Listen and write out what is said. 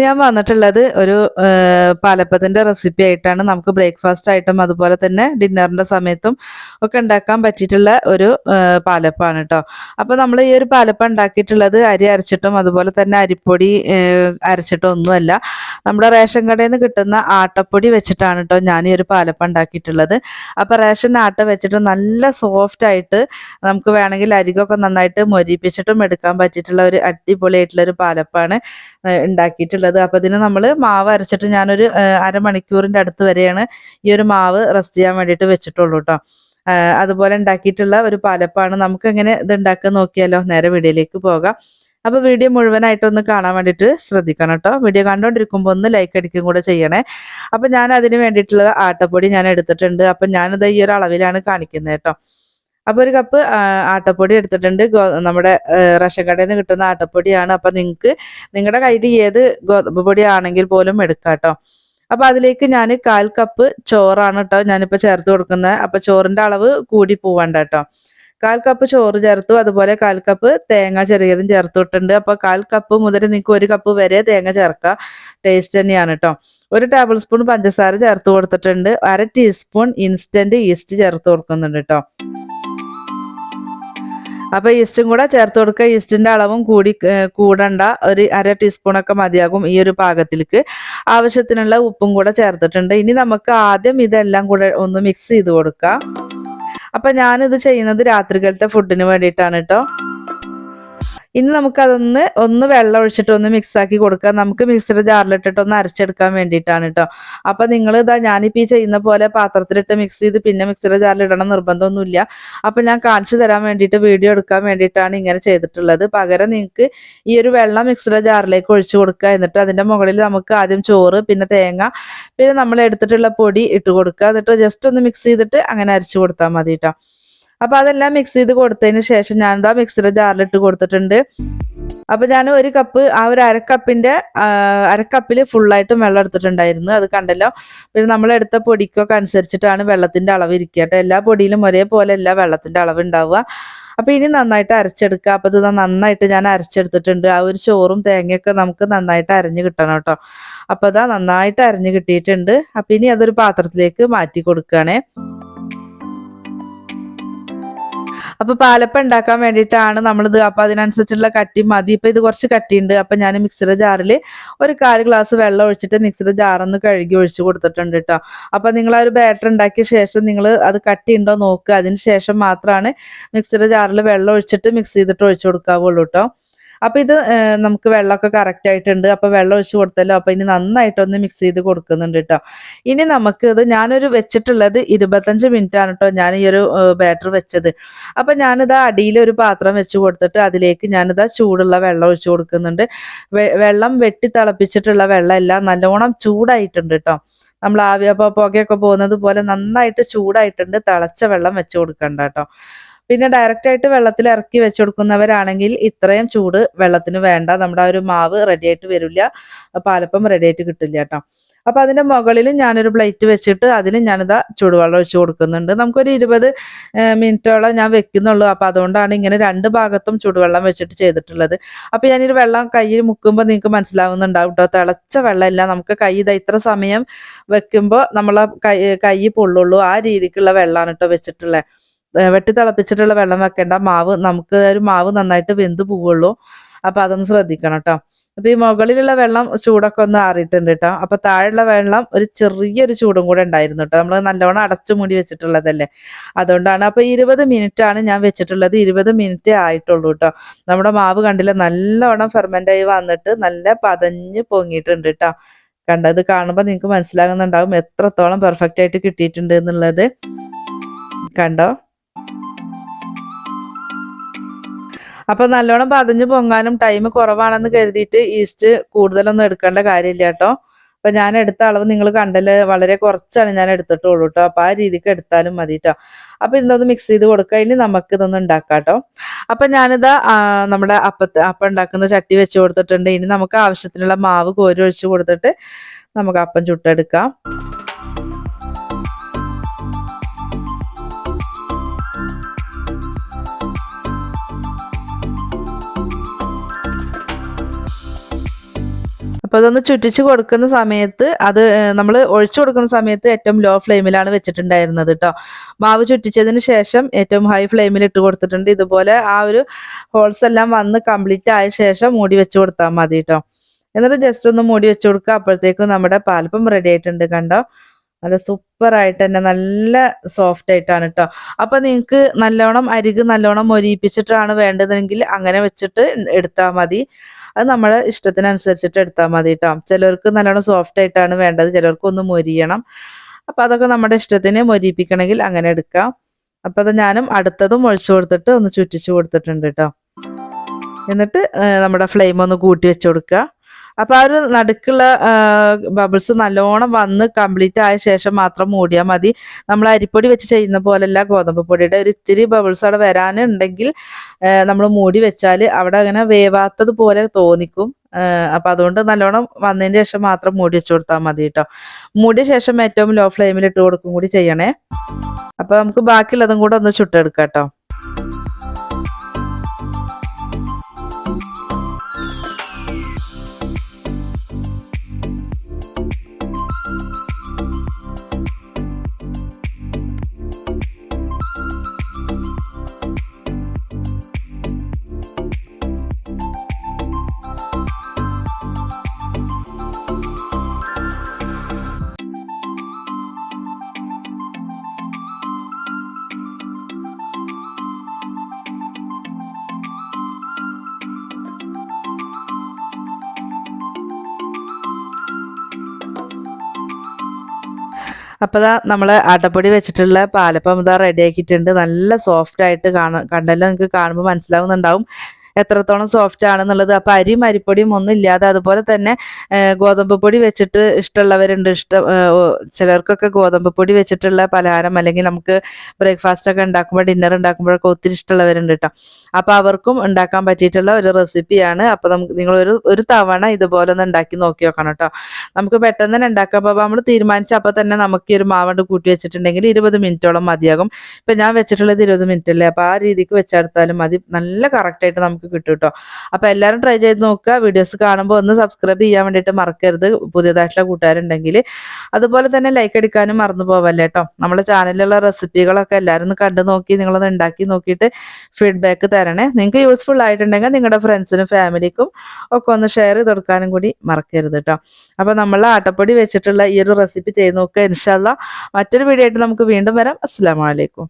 ഞാൻ വന്നിട്ടുള്ളത് ഒരു പാലപ്പത്തിന്റെ റെസിപ്പി ആയിട്ടാണ്. നമുക്ക് ബ്രേക്ക്ഫാസ്റ്റ് ആയിട്ടും അതുപോലെ തന്നെ ഡിന്നറിന്റെ സമയത്തും ഒക്കെ ഉണ്ടാക്കാൻ പറ്റിയിട്ടുള്ള ഒരു പാലപ്പാണ് കേട്ടോ അപ്പോൾ നമ്മൾ ഈ ഒരു പാലപ്പം ഉണ്ടാക്കിയിട്ടുള്ളത് അരി അരച്ചിട്ടും അതുപോലെ തന്നെ അരിപ്പൊടി അരച്ചിട്ടും ഒന്നുമല്ല. നമ്മുടെ റേഷൻ കടയിൽ നിന്ന് കിട്ടുന്ന ആട്ടപ്പൊടി വെച്ചിട്ടാണ് കേട്ടോ ഞാൻ ഈ ഒരു പാലപ്പം ഉണ്ടാക്കിയിട്ടുള്ളത്. അപ്പോൾ റേഷൻ ആട്ട വെച്ചിട്ട് നല്ല സോഫ്റ്റ് ആയിട്ട് നമുക്ക് വേണമെങ്കിൽ അരികൊക്കെ നന്നായിട്ട് മൊരിപ്പിച്ചിട്ടും എടുക്കാൻ പറ്റിയിട്ടുള്ള ഒരു അടിപൊളി ആയിട്ടുള്ള ഒരു പാലപ്പാണ് ഏഹ് ഉണ്ടാക്കിയിട്ടുള്ളത് അപ്പൊ ഇതിന് നമ്മൾ മാവ് അരച്ചിട്ട് ഞാനൊരു അരമണിക്കൂറിന്റെ അടുത്ത് വരെയാണ് ഈ ഒരു മാവ് റെസ്റ്റ് ചെയ്യാൻ വേണ്ടിയിട്ട് വെച്ചിട്ടുള്ളൂ കേട്ടോ അതുപോലെ ഉണ്ടാക്കിയിട്ടുള്ള ഒരു പാലപ്പാണ്. നമുക്ക് എങ്ങനെ ഇത് ഉണ്ടാക്കാൻ നോക്കിയാലോ? നേരെ വീഡിയോയിലേക്ക് പോകാം. അപ്പൊ വീഡിയോ മുഴുവനായിട്ടൊന്ന് കാണാൻ വേണ്ടിയിട്ട് ശ്രദ്ധിക്കണം കേട്ടോ വീഡിയോ കണ്ടുകൊണ്ടിരിക്കുമ്പോൾ ഒന്ന് ലൈക്ക് അടിക്കും കൂടെ ചെയ്യണേ. അപ്പൊ ഞാൻ അതിന് വേണ്ടിയിട്ടുള്ള ആട്ടപ്പൊടി ഞാൻ എടുത്തിട്ടുണ്ട്. അപ്പം ഞാനിത് ഈ ഒരു അളവിലാണ് കാണിക്കുന്നത് കേട്ടോ അപ്പോൾ ഒരു കപ്പ് ആട്ടപ്പൊടി എടുത്തിട്ടുണ്ട്. നമ്മുടെ റേഷൻ കടയിൽ നിന്ന് കിട്ടുന്ന ആട്ടപ്പൊടിയാണ്. അപ്പം നിങ്ങൾക്ക് നിങ്ങളുടെ കയ്യിൽ ഏത് ഗോതമ്പ് പൊടി ആണെങ്കിൽ പോലും എടുക്കാം കേട്ടോ അപ്പോൾ അതിലേക്ക് ഞാൻ കാൽ കപ്പ് ചോറാണ് കേട്ടോ ഞാനിപ്പോൾ ചേർത്ത് കൊടുക്കുന്നത് അപ്പോൾ ചോറിന്റെ അളവ് കൂടി പോവണ്ട കേട്ടോ കാൽ കപ്പ് ചോറ് ചേർത്തു. അതുപോലെ കാൽ കപ്പ് തേങ്ങ ചെറിയതും ചേർത്തിട്ടുണ്ട് അപ്പോൾ കാൽ കപ്പ് മുതൽ നിങ്ങൾക്ക് ഒരു കപ്പ് വരെ തേങ്ങ ചേർക്കുക ടേസ്റ്റ് തന്നെയാണ് കേട്ടോ ഒരു ടേബിൾ സ്പൂൺ പഞ്ചസാര ചേർത്ത് കൊടുത്തിട്ടുണ്ട്. അര ടീസ്പൂൺ ഇൻസ്റ്റന്റ് ഈസ്റ്റ് ചേർത്ത് കൊടുക്കുന്നുണ്ട് കേട്ടോ അപ്പൊ ഈസ്റ്റും കൂടെ ചേർത്ത് കൊടുക്കുക. ഈസ്റ്റിന്റെ അളവും കൂടി കൂടണ്ട. ഒരു അര ടീസ്പൂണൊക്കെ മതിയാകും ഈ ഒരു പാകത്തിലേക്ക്. ആവശ്യത്തിനുള്ള ഉപ്പും കൂടെ ചേർത്തിട്ടുണ്ട്. ഇനി നമുക്ക് ആദ്യം ഇതെല്ലാം കൂടെ ഒന്ന് മിക്സ് ചെയ്ത് കൊടുക്കാം. അപ്പൊ ഞാനിത് ചെയ്യുന്നത് രാത്രികാലത്തെ ഫുഡിന് വേണ്ടിയിട്ടാണ് കേട്ടോ ഇനി നമുക്കതൊന്ന് ഒന്ന് വെള്ളം ഒഴിച്ചിട്ട് ഒന്ന് മിക്സ് ആക്കി കൊടുക്കാം നമുക്ക് മിക്സിയുടെ ജാറിലിട്ടിട്ട് ഒന്ന് അരച്ചെടുക്കാൻ വേണ്ടിയിട്ടാണ് കേട്ടോ അപ്പം നിങ്ങൾ ഇതാ ഞാനിപ്പോൾ ഈ ചെയ്യുന്ന പോലെ പാത്രത്തിലിട്ട് മിക്സ് ചെയ്ത് പിന്നെ മിക്സിയുടെ ജാറിലിടണം നിർബന്ധമൊന്നുമില്ല. അപ്പം ഞാൻ കാണിച്ചു തരാൻ വേണ്ടിയിട്ട് വീഡിയോ എടുക്കാൻ വേണ്ടിയിട്ടാണ് ഇങ്ങനെ ചെയ്തിട്ടുള്ളത്. പകരം നിങ്ങൾക്ക് ഈ ഒരു വെള്ളം മിക്സിയുടെ ജാറിലേക്ക് ഒഴിച്ചു കൊടുക്കുക. എന്നിട്ട് അതിന്റെ മുകളിൽ നമുക്ക് ആദ്യം ചോറ് പിന്നെ തേങ്ങ പിന്നെ നമ്മൾ എടുത്തിട്ടുള്ള പൊടി ഇട്ട് കൊടുക്കുക. എന്നിട്ട് ജസ്റ്റ് ഒന്ന് മിക്സ് ചെയ്തിട്ട് അങ്ങനെ അരച്ചു കൊടുത്താൽ മതി കേട്ടോ അപ്പൊ അതെല്ലാം മിക്സ് ചെയ്ത് കൊടുത്തതിന് ശേഷം ഞാൻ എന്താ മിക്സിയുടെ ജാറിലിട്ട് കൊടുത്തിട്ടുണ്ട്. അപ്പൊ ഞാൻ ഒരു കപ്പ് ആ ഒരു അരക്കപ്പിന്റെ അരക്കപ്പിൽ ഫുള്ളായിട്ടും വെള്ളം എടുത്തിട്ടുണ്ടായിരുന്നു. അത് കണ്ടല്ലോ? പിന്നെ നമ്മൾ എടുത്ത പൊടിക്കൊക്കെ അനുസരിച്ചിട്ടാണ് വെള്ളത്തിന്റെ അളവ് ഇരിക്കുക കേട്ടോ. എല്ലാ പൊടിയിലും ഒരേപോലെ അല്ല വെള്ളത്തിന്റെ അളവ് ഉണ്ടാവുക. അപ്പൊ ഇനി നന്നായിട്ട് അരച്ചെടുക്കുക. അപ്പൊ ഇത് നന്നായിട്ട് ഞാൻ അരച്ചെടുത്തിട്ടുണ്ട്. ആ ഒരു ചോറും തേങ്ങയൊക്കെ നമുക്ക് നന്നായിട്ട് അരഞ്ഞു കിട്ടണം കേട്ടോ. അപ്പൊ ഇതാ നന്നായിട്ട് അരഞ്ഞു കിട്ടിയിട്ടുണ്ട്. അപ്പൊ ഇനി അതൊരു പാത്രത്തിലേക്ക് മാറ്റി കൊടുക്കുകയാണേ. അപ്പൊ പാലപ്പം ഉണ്ടാക്കാൻ വേണ്ടിയിട്ടാണ് നമ്മളിത്. അപ്പൊ അതിനനുസരിച്ചുള്ള കട്ടി മതി. ഇപ്പൊ ഇത് കുറച്ച് കട്ടിയുണ്ട്. അപ്പൊ ഞാൻ മിക്സിയുടെ ജാറിൽ ഒരു കാൽ ഗ്ലാസ് വെള്ളം ഒഴിച്ചിട്ട് മിക്സിയുടെ ജാറൊന്ന് കഴുകി ഒഴിച്ച് കൊടുത്തിട്ടുണ്ട് കേട്ടോ അപ്പൊ നിങ്ങൾ ആ ഒരു ബാറ്റർ ഉണ്ടാക്കിയ ശേഷം നിങ്ങൾ അത് കട്ടി ഉണ്ടോ നോക്കുക അതിന് ശേഷം മാത്രമാണ് മിക്സിയുടെ ജാറിൽ വെള്ളം ഒഴിച്ചിട്ട് മിക്സ് ചെയ്തിട്ട് ഒഴിച്ചു കൊടുക്കാവുള്ളൂ കേട്ടോ അപ്പൊ ഇത് നമുക്ക് വെള്ളമൊക്കെ കറക്റ്റ് ആയിട്ടുണ്ട്. അപ്പൊ വെള്ളം ഒഴിച്ച് കൊടുത്തല്ലോ. അപ്പൊ ഇനി നന്നായിട്ടൊന്ന് മിക്സ് ചെയ്ത് കൊടുക്കുന്നുണ്ട് കേട്ടോ ഇനി നമുക്ക് ഇത് ഞാനൊരു വെച്ചിട്ടുള്ളത് ഇരുപത്തഞ്ച് മിനിറ്റ് ആണ് കേട്ടോ ഞാൻ ഈ ഒരു ബാറ്റർ വെച്ചത്. അപ്പൊ ഞാനിത് അടിയിൽ ഒരു പാത്രം വെച്ച് കൊടുത്തിട്ട് അതിലേക്ക് ഞാനിത് ചൂടുള്ള വെള്ളം ഒഴിച്ചു കൊടുക്കുന്നുണ്ട്. വെള്ളം വെട്ടി തിളപ്പിച്ചിട്ടുള്ള വെള്ളമല്ല നല്ലോണം ചൂടായിട്ടുണ്ട് കേട്ടോ നമ്മൾ ആവി അപ്പോൾ പുകയൊക്കെ പോകുന്നത് പോലെ നന്നായിട്ട് ചൂടായിട്ടുണ്ട്. തിളച്ച വെള്ളം വെച്ച് കൊടുക്കണ്ട കേട്ടോ പിന്നെ ഡയറക്റ്റ് ആയിട്ട് വെള്ളത്തിൽ ഇറക്കി വെച്ച് കൊടുക്കുന്നവരാണെങ്കിൽ ഇത്രയും ചൂട് വെള്ളത്തിന് വേണ്ട. നമ്മുടെ ആ ഒരു മാവ് റെഡി ആയിട്ട് വരില്ല. പാലപ്പം റെഡി ആയിട്ട് കിട്ടില്ല കേട്ടോ. അപ്പൊ അതിന്റെ മുകളിൽ ഞാനൊരു പ്ലേറ്റ് വെച്ചിട്ട് അതിൽ ഞാനിതാ ചൂടുവെള്ളം ഒഴിച്ചു കൊടുക്കുന്നുണ്ട്. നമുക്കൊരു ഇരുപത് മിനിറ്റോളം ഞാൻ വെക്കുന്നുള്ളൂ. അപ്പൊ അതുകൊണ്ടാണ് ഇങ്ങനെ രണ്ട് ഭാഗത്തും ചൂടുവെള്ളം വെച്ചിട്ട് ചെയ്തിട്ടുള്ളത്. അപ്പൊ ഞാനൊരു വെള്ളം കയ്യിൽ മുക്കുമ്പോൾ നിങ്ങൾക്ക് മനസ്സിലാവുന്നുണ്ടാവും കേട്ടോ തിളച്ച വെള്ളമില്ല. നമുക്ക് കൈ ഇതാ ഇത്ര സമയം വെക്കുമ്പോൾ നമ്മളെ കൈ കൈ പൊള്ളുള്ളൂ. ആ രീതിക്കുള്ള വെള്ളമാണ് കേട്ടോ വെച്ചിട്ടുള്ളത്. വെട്ടി തിളപ്പിച്ചിട്ടുള്ള വെള്ളം വെക്കേണ്ട. മാവ് നമുക്ക് ഒരു മാവ് നന്നായിട്ട് വെന്ത് പോവുള്ളൂ. അപ്പൊ അതൊന്ന് ശ്രദ്ധിക്കണം കേട്ടോ അപ്പൊ ഈ മുകളിലുള്ള വെള്ളം ചൂടൊക്കെ ഒന്ന് ആറിയിട്ടുണ്ട് കേട്ടോ അപ്പൊ താഴെയുള്ള വെള്ളം ഒരു ചെറിയൊരു ചൂടും കൂടെ ഉണ്ടായിരുന്നു കേട്ടോ നമ്മൾ നല്ലോണം അടച്ചു മൂടി വെച്ചിട്ടുള്ളതല്ലേ? അതുകൊണ്ടാണ് അപ്പൊ ഇരുപത് മിനിറ്റ് ആണ് ഞാൻ വെച്ചിട്ടുള്ളത്. ഇരുപത് മിനിറ്റ് ആയിട്ടുള്ളൂ കേട്ടോ നമ്മുടെ മാവ് കണ്ടില്ല? നല്ലോണം ഫെർമെന്റ് ആയി വന്നിട്ട് നല്ല പതഞ്ഞ് പൊങ്ങിയിട്ടുണ്ട് കേട്ടോ കണ്ടത് കാണുമ്പോൾ നിങ്ങൾക്ക് മനസ്സിലാകുന്നുണ്ടാവും എത്രത്തോളം പെർഫെക്റ്റ് ആയിട്ട് കിട്ടിയിട്ടുണ്ട് എന്നുള്ളത്. കണ്ടോ? അപ്പൊ നല്ലോണം പതിഞ്ഞു പൊങ്ങാനും ടൈം കുറവാണെന്ന് കരുതിയിട്ട് ഈസ്റ്റ് കൂടുതലൊന്നും എടുക്കേണ്ട കാര്യമില്ല കേട്ടോ. അപ്പൊ ഞാൻ എടുത്ത അളവ് നിങ്ങൾ കണ്ടൽ വളരെ കുറച്ചാണ് ഞാൻ എടുത്തിട്ടുള്ളൂ കേട്ടോ. അപ്പൊ ആ രീതിക്ക് എടുത്താലും മതി കേട്ടോ. അപ്പൊ ഇതൊന്ന് മിക്സ് ചെയ്ത് കൊടുക്കുക ഇനി നമുക്ക് ഇതൊന്ന് ഉണ്ടാക്കാം കേട്ടോ. അപ്പൊ ഞാനിതാ നമ്മുടെ അപ്പത്ത് അപ്പം ഉണ്ടാക്കുന്ന ചട്ടി വെച്ച് കൊടുത്തിട്ടുണ്ട്. ഇനി നമുക്ക് ആവശ്യത്തിനുള്ള മാവ് കോരി ഒഴിച്ച് കൊടുത്തിട്ട് നമുക്ക് അപ്പം ചുട്ടെടുക്കാം. അപ്പോൾ അതൊന്ന് ചുറ്റിച്ച് കൊടുക്കുന്ന സമയത്ത് അത് നമ്മൾ ഒഴിച്ചു കൊടുക്കുന്ന സമയത്ത് ഏറ്റവും ലോ ഫ്ലെയിമിലാണ് വെച്ചിട്ടുണ്ടായിരുന്നത് കേട്ടോ മാവ് ചുറ്റിച്ചതിന് ശേഷം ഏറ്റവും ഹൈ ഫ്ലെയിമിൽ ഇട്ട് കൊടുത്തിട്ടുണ്ട്. ഇതുപോലെ ആ ഒരു ഹോൾസ് എല്ലാം വന്ന് കംപ്ലീറ്റ് ആയ ശേഷം മൂടി വെച്ച് കൊടുത്താൽ മതി കേട്ടോ എന്നിട്ട് ജസ്റ്റ് ഒന്ന് മൂടി വെച്ച് കൊടുക്കുക. അപ്പോഴത്തേക്കും നമ്മുടെ പാലപ്പം റെഡി ആയിട്ടുണ്ട് കണ്ടോ? നല്ല സൂപ്പർ ആയിട്ട് തന്നെ നല്ല സോഫ്റ്റ് ആയിട്ടാണ് കേട്ടോ അപ്പൊ നിങ്ങൾക്ക് നല്ലോണം അരിക് നല്ലോണം മൊരിയിപ്പിച്ചിട്ടാണ് വേണ്ടതെങ്കിൽ അങ്ങനെ വെച്ചിട്ട് എടുത്താൽ മതി. അത് നമ്മളെ ഇഷ്ടത്തിനനുസരിച്ചിട്ട് എടുത്താൽ മതി കേട്ടോ ചിലർക്ക് നല്ലോണം സോഫ്റ്റ് ആയിട്ടാണ് വേണ്ടത് ചിലർക്ക് ഒന്ന് മൊരിയണം. അപ്പോൾ അതൊക്കെ നമ്മുടെ ഇഷ്ടത്തിന് മൊരിയിപ്പിക്കണമെങ്കിൽ അങ്ങനെ എടുക്കാം. അപ്പോൾ അത് ഞാനും അടുത്തതും ഒഴിച്ചു കൊടുത്തിട്ട് ഒന്ന് ചുറ്റിച്ചു കൊടുത്തിട്ടുണ്ട് കേട്ടോ എന്നിട്ട് നമ്മുടെ ഫ്ലെയിം ഒന്ന് കൂട്ടി വെച്ച് കൊടുക്കുക. അപ്പോൾ ആ ഒരു നടുക്കുള്ള ബബിൾസ് നല്ലോണം വന്ന് കംപ്ലീറ്റ് ആയ ശേഷം മാത്രം മൂടിയാൽ മതി. നമ്മൾ അരിപ്പൊടി വെച്ച് ചെയ്യുന്ന പോലെയല്ല ഗോതമ്പ് പൊടിയുടെ ഒരു ഇത്തിരി ബബിൾസ് അവിടെ വരാനുണ്ടെങ്കിൽ നമ്മൾ മൂടി വെച്ചാൽ അവിടെ അങ്ങനെ വേവാത്തത് പോലെ തോന്നിക്കും. അപ്പം അതുകൊണ്ട് നല്ലോണം വന്നതിന് ശേഷം മാത്രം മൂടി വെച്ച് കൊടുത്താൽ മതി കേട്ടോ മൂടിയ ശേഷം ഏറ്റവും ലോ ഫ്ലെയിമിൽ ഇട്ട് കൊടുക്കും കൂടി ചെയ്യണേ. അപ്പം നമുക്ക് ബാക്കിയുള്ളതും കൂടെ ഒന്ന് ചുട്ടെടുക്കാം കേട്ടോ അപ്പോൾ ഇതാ നമ്മൾ അടപ്പൊടി വെച്ചിട്ടുള്ള പാലപ്പം ഇതാ റെഡി ആക്കിയിട്ടുണ്ട്. നല്ല സോഫ്റ്റ് ആയിട്ട് കാണാൻ കണ്ടല്ലോ നിങ്ങൾക്ക് കാണുമ്പോൾ മനസ്സിലാവുന്നുണ്ടാവും. എത്രത്തോളം സോഫ്റ്റ് ആണെന്നുള്ളത്. അപ്പം അരിയും അരിപ്പൊടിയും ഒന്നും ഇല്ലാതെ അതുപോലെ തന്നെ ഗോതമ്പ് പൊടി വെച്ചിട്ട് ഇഷ്ടമുള്ളവരുണ്ട്. ഇഷ്ടം ചിലർക്കൊക്കെ ഗോതമ്പ് പൊടി വെച്ചിട്ടുള്ള പലഹാരം അല്ലെങ്കിൽ നമുക്ക് ബ്രേക്ക്ഫാസ്റ്റ് ഒക്കെ ഉണ്ടാക്കുമ്പോൾ ഡിന്നർ ഉണ്ടാക്കുമ്പോഴൊക്കെ ഒത്തിരി ഇഷ്ടമുള്ളവരുണ്ട് കേട്ടോ അപ്പോൾ അവർക്കും ഉണ്ടാക്കാൻ പറ്റിയിട്ടുള്ള ഒരു റെസിപ്പിയാണ് അപ്പോൾ നമുക്ക് നിങ്ങൾ ഒരു ഒരു തവണ ഇതുപോലെ ഒന്ന് ഉണ്ടാക്കി നോക്കി നോക്കണം കേട്ടോ നമുക്ക് പെട്ടെന്ന് തന്നെ ഉണ്ടാക്കാം അപ്പോൾ നമ്മൾ തീരുമാനിച്ച അപ്പോൾ തന്നെ നമുക്ക് ഈ ഒരു മാവണ്ട് കൂട്ടി വെച്ചിട്ടുണ്ടെങ്കിൽ ഇരുപത് മിനിറ്റോളം മതിയാകും. ഇപ്പം ഞാൻ വെച്ചിട്ടുള്ളത് ഇരുപത് മിനിറ്റ് അല്ലേ അപ്പോൾ ആ രീതിക്ക് വെച്ചെടുത്താലും മതി. നല്ല കറക്റ്റായിട്ട് നമുക്ക് നമുക്ക് കിട്ടും കേട്ടോ അപ്പോൾ എല്ലാവരും ട്രൈ ചെയ്ത് നോക്കുക. വീഡിയോസ് കാണുമ്പോൾ ഒന്ന് സബ്സ്ക്രൈബ് ചെയ്യാൻ വേണ്ടിയിട്ട് മറക്കരുത്. പുതിയതായിട്ടുള്ള കൂട്ടുകാരുണ്ടെങ്കിൽ. അതുപോലെ തന്നെ ലൈക്ക് അടിക്കാനും മറന്നു പോവല്ലേ കേട്ടോ നമ്മുടെ ചാനലിലുള്ള റെസിപ്പികളൊക്കെ എല്ലാവരും ഒന്ന് കണ്ടു നോക്കി നിങ്ങളൊന്ന് ഉണ്ടാക്കി നോക്കിയിട്ട് ഫീഡ്ബാക്ക് തരണേ. നിങ്ങൾക്ക് യൂസ്ഫുൾ ആയിട്ടുണ്ടെങ്കിൽ നിങ്ങളുടെ ഫ്രണ്ട്സിനും ഫാമിലിക്കും ഒക്കെ ഒന്ന് ഷെയർ ചെയ്ത് കൊടുക്കാനും കൂടി മറക്കരുത് കേട്ടോ അപ്പോൾ നമ്മൾ ആട്ടപ്പൊടി വെച്ചിട്ടുള്ള ഈ ഒരു റെസിപ്പി ചെയ്ത് നോക്കുക. ഇൻഷാല്ല മറ്റൊരു വീഡിയോ ആയിട്ട് നമുക്ക് വീണ്ടും വരാം. അസ്സാം വലൈക്കും